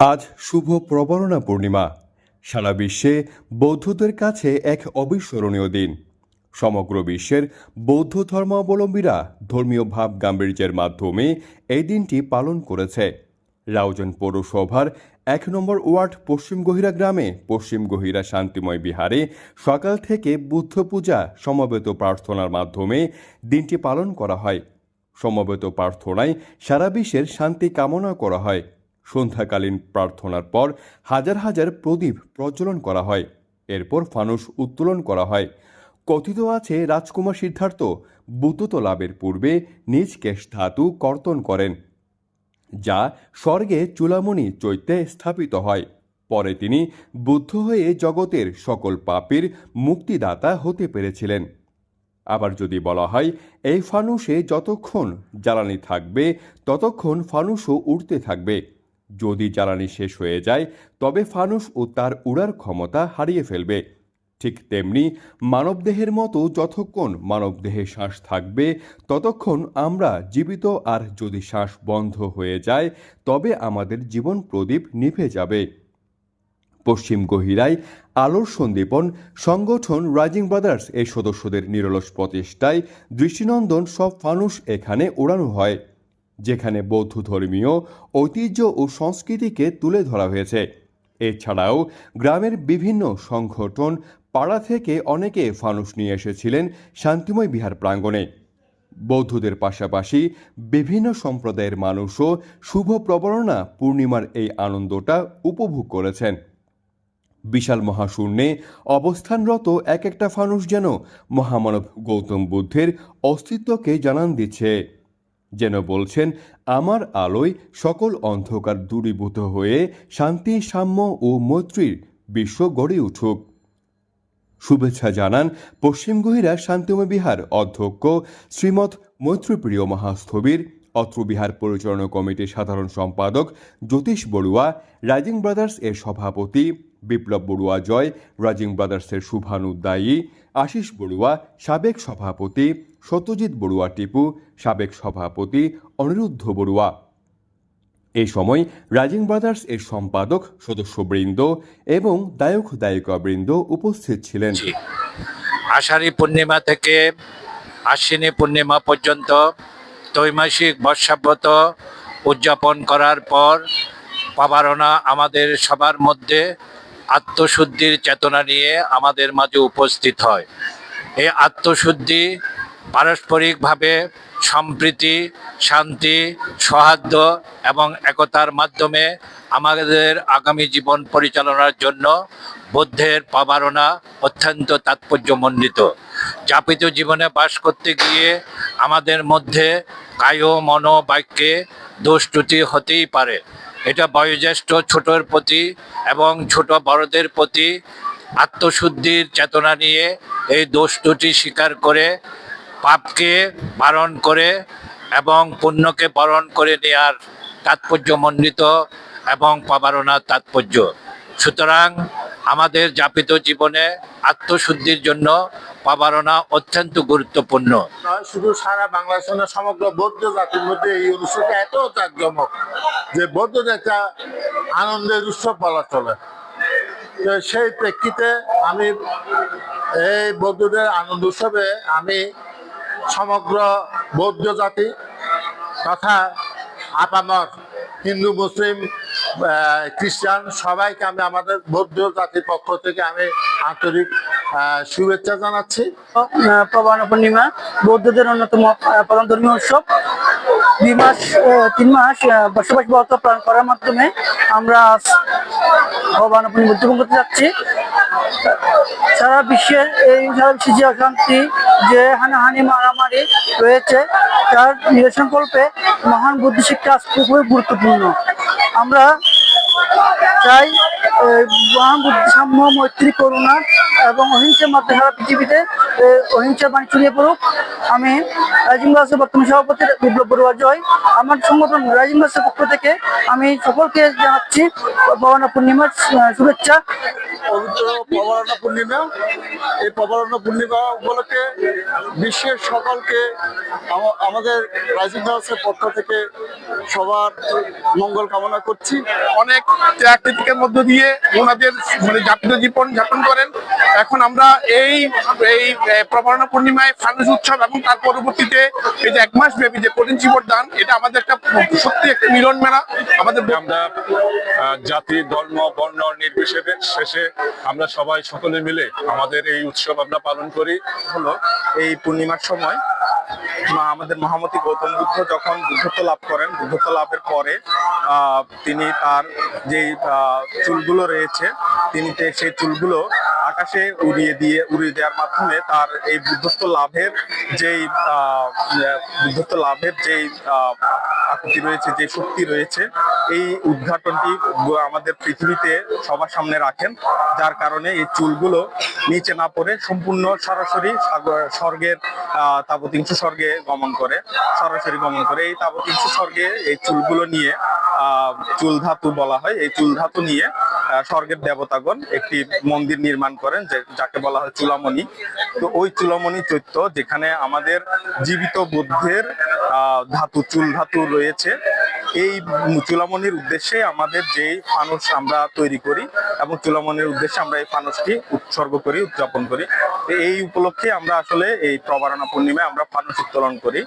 আজ শুভ প্রবরণা পূর্ণিমা। সারা বিশ্বে বৌদ্ধদের কাছে এক অবিস্মরণীয় দিন। সমগ্র বিশ্বের বৌদ্ধ ধর্মাবলম্বীরা ধর্মীয় ভাব গাম্ভীর্যের মাধ্যমে এই দিনটি পালন করেছে। রাউজান পৌরসভার এক নম্বর ওয়ার্ড পশ্চিম গহিরা গ্রামে পশ্চিম গহিরা শান্তিময় বিহারে সকাল থেকে বুদ্ধ পূজা, সমবেত প্রার্থনার মাধ্যমে দিনটি পালন করা হয়। সমবেত প্রার্থনায় সারা বিশ্বের শান্তি কামনা করা হয়। সন্ধ্যাকালীন প্রার্থনার পর হাজার হাজার প্রদীপ প্রজ্বলন করা হয়। এরপর ফানুস উত্তোলন করা হয়। কথিত আছে, রাজকুমার সিদ্ধার্থ বুদ্ধত লাভের পূর্বে নিজ কেশ ধাতু কর্তন করেন, যা স্বর্গে চূড়ামণি চৈত্যে স্থাপিত হয়। পরে তিনি বুদ্ধ হয়ে জগতের সকল পাপের মুক্তিদাতা হতে পেরেছিলেন। আবার যদি বলা হয়, এই ফানুসে যতক্ষণ জ্বালানি থাকবে, ততক্ষণ ফানুসও উড়তে থাকবে। যদি জ্বালানি শেষ হয়ে যায়, তবে ফানুস ও তার উড়ার ক্ষমতা হারিয়ে ফেলবে। ঠিক তেমনি মানবদেহের মতো যতক্ষণ মানবদেহে শ্বাস থাকবে, ততক্ষণ আমরা জীবিত, আর যদি শ্বাস বন্ধ হয়ে যায়, তবে আমাদের জীবন প্রদীপ নিভে যাবে। পশ্চিম গহিরায় আলোর সন্দীপন সংগঠন রাইজিং ব্রাদার্স এর সদস্যদের নিরলস প্রচেষ্টায় দৃষ্টিনন্দন সব ফানুস এখানে ওড়ানো হয়। যেখানে বৌদ্ধ ধর্মীয়, ঐতিহ্য ও সংস্কৃতিকে তুলে ধরা হয়েছে। এছাড়াও গ্রামের বিভিন্ন সংগঠন পাড়া থেকে অনেকে ফানুস নিয়ে এসেছিলেন শান্তিময় বিহার প্রাঙ্গণে। বৌদ্ধদের পাশাপাশি বিভিন্ন সম্প্রদায়ের মানুষও শুভ প্রবরণা পূর্ণিমার এই আনন্দটা উপভোগ করেছেন। বিশাল মহাশূন্যে অবস্থানরত এক একটা ফানুস যেন মহামানব গৌতম বুদ্ধের অস্তিত্বকে জানান দিচ্ছে। যেন বলছেন, আমার আলোয় সকল অন্ধকার দূরীভূত হয়ে শান্তি, সাম্য ও মৈত্রীর বিশ্ব গড়ে উঠুক। শুভেচ্ছা জানান পশ্চিম গহিরা শান্তিময় বিহার অধ্যক্ষ শ্রীমৎ মৈত্রীপ্রিয় মহাস্থবির, অত্র বিহার পরিচালনা কমিটির সাধারণ সম্পাদক জ্যোতিষ বড়ুয়া, রাইজিং ব্রাদার্স এর সভাপতি বিপ্লব বড়ুয়া জয়, রাইজিং ব্রাদার্সের শুভানুদ্দায়ী আশিস বড়ুয়া, সাবেক সভাপতি সত্যজিৎ বড়ুয়া টিপু, সাবেক সভাপতি অনিরুদ্ধ বড়ুয়া। এই সময় রাইজিং ব্রাদার্স এর সম্পাদক সদস্যবৃন্দ এবং দায়ক দায়িকাবৃন্দ উপস্থিত ছিলেন। আষাঢ়ী পূর্ণিমা থেকে আশ্বিনী পূর্ণিমা পর্যন্ত ত্রৈমাসিক বর্ষাব্রত উদযাপন করার পর পাবারণা আমাদের সবার মধ্যে আত্মশুদ্ধির চেতনা নিয়ে আমাদের মাঝে উপস্থিত হয়। এই আত্মশুদ্ধি পারস্পরিকভাবে সম্প্রীতি, শান্তি, সৌহার্দ্য এবং একতার মাধ্যমে আমাদের আগামী জীবন পরিচালনার জন্য বুদ্ধের পাবারণা অত্যন্ত তাৎপর্যমণ্ডিত। যাপিত জীবনে বাস করতে গিয়ে আমাদের মধ্যে কায়, মন, বাক্যে হতেই পারে। এটা বয়োজ্যেষ্ঠ ছোটর প্রতি এবং ছোট বড়দের প্রতি আত্মশুদ্ধির চেতনা নিয়ে এই দোষ ত্রুটি স্বীকার করে পাপকে বারণ করে এবং পুণ্যকে বরণ করে নেওয়ার তাৎপর্যমণ্ডিত এবং পাবারণার তাৎপর্য। সুতরাং আমাদের যাপিত জীবনে আত্মশুদ্ধির জন্য পাবারণা অত্যন্ত গুরুত্বপূর্ণ। শুধু সারা বাংলাদেশ সমগ্র বৌদ্ধ জাতির মধ্যে এই উৎসবটা এত জাঁকজমক যে বৌদ্ধদের একটা আনন্দের উৎসব বলা চলে। সেই প্রেক্ষিতে আমি এই বৌদ্ধদের আনন্দ উৎসবে আমি সমগ্র বৌদ্ধ জাতি তথা আপামর হিন্দু মুসলিম খ্রিস্টান সবাইকে আমি আমাদের বৌদ্ধ জাতির পক্ষ থেকে আমি আন্তরিক শুভেচ্ছা জানাচ্ছি। আহ, প্রবাহনা পূর্ণিমা বৌদ্ধদের অন্যতম প্রধান ধর্মীয় উৎসব। দুই মাস তিন মাস বসবাস ব্রত পালন করার মাধ্যমে আমরা প্রবাহনা পূর্ণিমা উদযাপন করতে যাচ্ছি। সারা বিশ্বের এই যে যে হানাহানি, মারামারি রয়েছে, তার নিরসন কল্পে মহান বুদ্ধি শিক্ষা খুবই গুরুত্বপূর্ণ। আমরা চাই মহান বুদ্ধিসাম্য, মৈত্রী করুণা এবং অহিংসের মাধ্যমে সারা পৃথিবীতে অহিংসার বাণী ছড়িয়ে পড়ুক। আমি রাজিম দাসের বর্তমান সভাপতি বিপ্লব বড়ুয়া জয়। আমার সংগঠন রাজিম দাসের পক্ষ থেকে আমি সকলকে জানাচ্ছি ভবানা পূর্ণিমার শুভেচ্ছা। প্রবরণা পূর্ণিমা। এই প্রবরণা পূর্ণিমা উপলক্ষে বিশ্বের সকলকে আমাদের রাইজিং হাউসের পক্ষ থেকে সবার মঙ্গল কামনা করছি। অনেক ত্যাগ মধ্য দিয়ে ওনাদের মানে যাপিত জীবন যাপন করেন। এখন আমরা এই এই প্রবরণা পূর্ণিমায় ফানুস উৎসব এবং তার পরবর্তীতে এই যে এক মাস ব্যাপী যে কঠিন জীবন দান, এটা আমাদের একটা সত্যি একটা মিলন মেলা। আমাদের আমরা জাতি, ধর্ম, বর্ণ নির্বিশেষে শেষে আমরা সবাই সকলে মিলে আমাদের এই উৎসব আমরা পালন করি। হলো এই পূর্ণিমার সময় মা, আমাদের মহামতি গৌতম বুদ্ধ যখন বুদ্ধত্ব লাভ করেন বুদ্ধত্ব লাভের পরে তিনি তার যেই চুলগুলো রয়েছে, তিনি সেই চুলগুলো আকাশে উড়িয়ে দিয়ে উড়িয়ে দেওয়ার মাধ্যমে তার এই বুদ্ধত্ব লাভের যেই বুদ্ধত্ব লাভের যেই আকৃতি রয়েছে যে শক্তি রয়েছে এই উদ্ঘাটনটি আমাদের পৃথিবীতে সবার সামনে রাখেন যার কারণে এই চুলগুলো নিচে না পড়ে সম্পূর্ণ সরাসরি স্বর্গের আহ, তাবতিংশ স্বর্গে গমন করে সরাসরি গমন করে। এই তাবতিংশ স্বর্গে এই চুলগুলো নিয়ে চুল ধাতু বলা হয় এই চুল ধাতু নিয়ে স্বর্গের দেবতাগণ একটি মন্দির নির্মাণ করেন যাকে বলা হয় চুলামণি। তো ওই চুলামণি চৈত্য, যেখানে আমাদের জীবিত বুদ্ধের ধাতু, চুল ধাতু রয়েছে। এই চুলামণির উদ্দেশ্যে আমাদের যে ফানুস আমরা তৈরি করি এবং চুলামণির উদ্দেশ্যে আমরা এই ফানুসটি উৎসর্গ করি, উদযাপন করি। এই উপলক্ষে আমরা আসলে এই প্রবারণা পূর্ণিমায় আমরা ফানুস উত্তোলন করি।